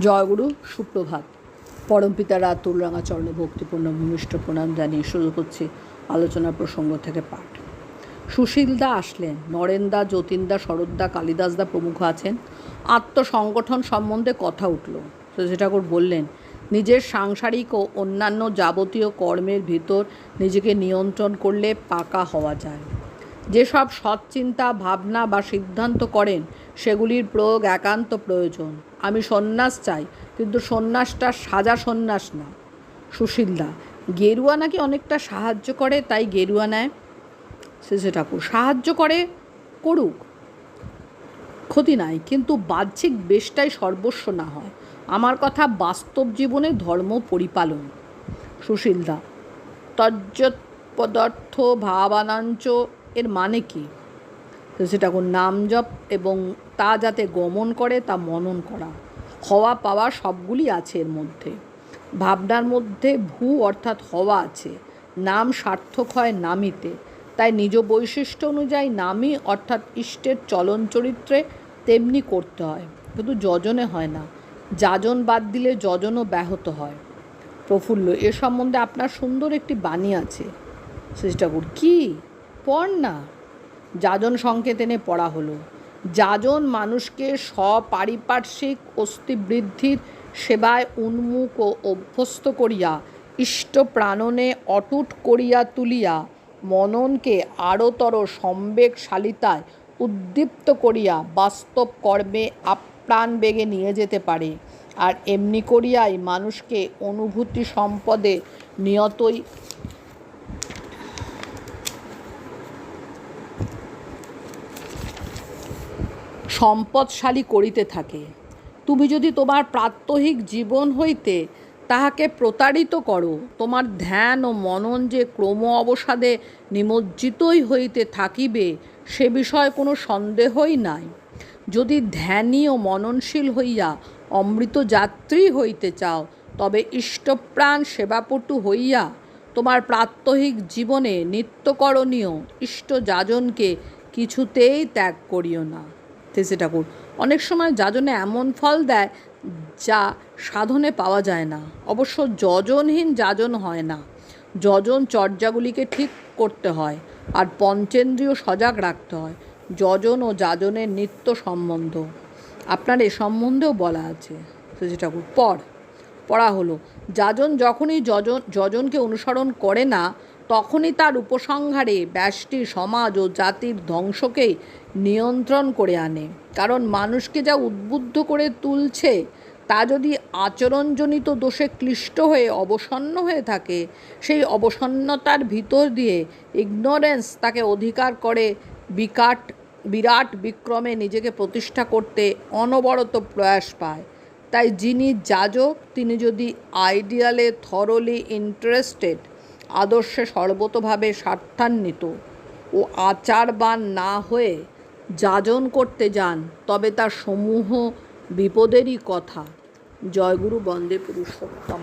জয়গুরু, সুপ্রভাত। পরমপিতা রাতুল রাঙা চরণে ভক্তিপূর্ণ ভূমিষ্ঠ প্রণাম জানিয়ে শুরু করছি আলোচনা প্রসঙ্গ থেকে পাঠ। সুশীলদা আসলেন। নরেনদা, যতীনদা, শরৎদা, কালিদাসদা প্রমুখ আছেন। আত্মসংগঠন সম্বন্ধে কথা উঠল। শশী ঠাকুর বললেন, নিজের সাংসারিক ও অন্যান্য যাবতীয় কর্মের ভিতর নিজেকে নিয়ন্ত্রণ করলে পাকা হওয়া যায়। যেসব সৎ চিন্তা ভাবনা বা সিদ্ধান্ত করেন, সেগুলির প্রয়োগ একান্ত প্রয়োজন। আমি সন্ন্যাস চাই, কিন্তু সন্ন্যাসটা সাজা সন্ন্যাস না। সুশীলদা, গেরুয়া নাকি অনেকটা সাহায্য করে, তাই গেরুয়া নেয়? শেষে ঠাকুর, সাহায্য করে, করুক। ক্ষতি নাই, কিন্তু বাহ্যিক বেশটাই সর্বস্ব না হয়। আমার কথা বাস্তব জীবনে ধর্ম পরিপালন। সুশীলদা তজ্জত পদার্থ ভাবানাঞ্চ এর মানে কি? সেটা কোন নাম জপ এবং তা যাতে গমন করে, তা মনন করা। হওয়া, পাওয়া সবগুলি আছে এর মধ্যে। ভাবনার মধ্যে ভূ অর্থাৎ হওয়া আছে। নাম সার্থক হয় নামিতে। তাই নিজ বৈশিষ্ট্য অনুযায়ী নামই অর্থাৎ ইষ্টের চলন চরিত্রে তেমনি করতে হয়। শুধু যজনে হয় না, যাজন বাদ দিলে যজনও ব্যাহত হয়। প্রফুল্ল, এ সম্বন্ধে আপনার সুন্দর একটি বাণী আছে। শ্রী ঠাকুর, কী? পড় না। যাজন সংকেত এনে পড়া হলো। যাজন মানুষকে স্বপারিপার্শ্বিক অস্থিবৃদ্ধির সেবায় উন্মুখ ও অভ্যস্ত করিয়া, ইষ্ট প্রাণনে অটুট করিয়া তুলিয়া, মননকে আরতর সম্বেগশালিতায় উদ্দীপ্ত করিয়া বাস্তব কর্মে আপ্রাণ বেগে নিয়ে যেতে পারে। আর এমনি করিয়াই মানুষকে অনুভূতি সম্পদে নিয়তই সম্পদশালী করিতে থাকে। তুমি যদি তোমার প্রাত্যহিক জীবন হইতে তাহাকে প্রতারিত করো, তোমার ধ্যান ও মনন যে ক্রম অবসাদে নিমজ্জিতই হইতে থাকিবে, সে বিষয়ে কোনো সন্দেহই নাই। যদি ধ্যানী ও মননশীল হইয়া অমৃত যাত্রী হইতে চাও, তবে ইষ্টপ্রাণ সেবাপটু হইয়া তোমার প্রাত্যহিক জীবনে নিত্যকরণীয় ইষ্টযাজনকে কিছুতেই ত্যাগ করিও না। তেসে ঠাকুর। অনেক সময় যাজনে এমন ফল দেয় যা সাধনে পাওয়া যায় না। অবশ্য যজনহীন যাজন হয় না। যজন চর্যাগুলিকে ঠিক করতে হয় আর পঞ্চেন্দ্রীয় সজাগ রাখতে হয়। যজন ও যাজনের নিত্য সম্বন্ধ। আপনার এ সম্বন্ধেও বলা আছে তেসে ঠাকুর। পড়। পড়া হলো, যাজন যখনই যজন, যজনকে অনুসরণ করে না তখনই তার উপসংহারে ব্যষ্টি, সমাজ ও জাতির ধ্বংসকেই নিয়ন্ত্রণ করে আনে। কারণ মানুষকে যা উদ্বুদ্ধ করে তুলছে, তা যদি আচরণজনিত দোষে ক্লিষ্ট হয়ে অবসন্ন হয়ে থাকে, সেই অবসন্নতার ভিতর দিয়ে ইগনোরেন্স তাকে অধিকার করে বিকাট, বিরাট বিক্রমে নিজেকে প্রতিষ্ঠা করতে অনবরত প্রয়াস পায়। তাই যিনি যাজক, তিনি যদি আইডিয়ালে থরলি ইন্টারেস্টেড আদর্শে সর্বতভাবে স্বার্থান্বিত ও আচারবান না হয়ে যাজন করতে যান, তবে তার সমূহ বিপদেরই কথা। জয়গুরু বন্দে পুরুষোত্তম।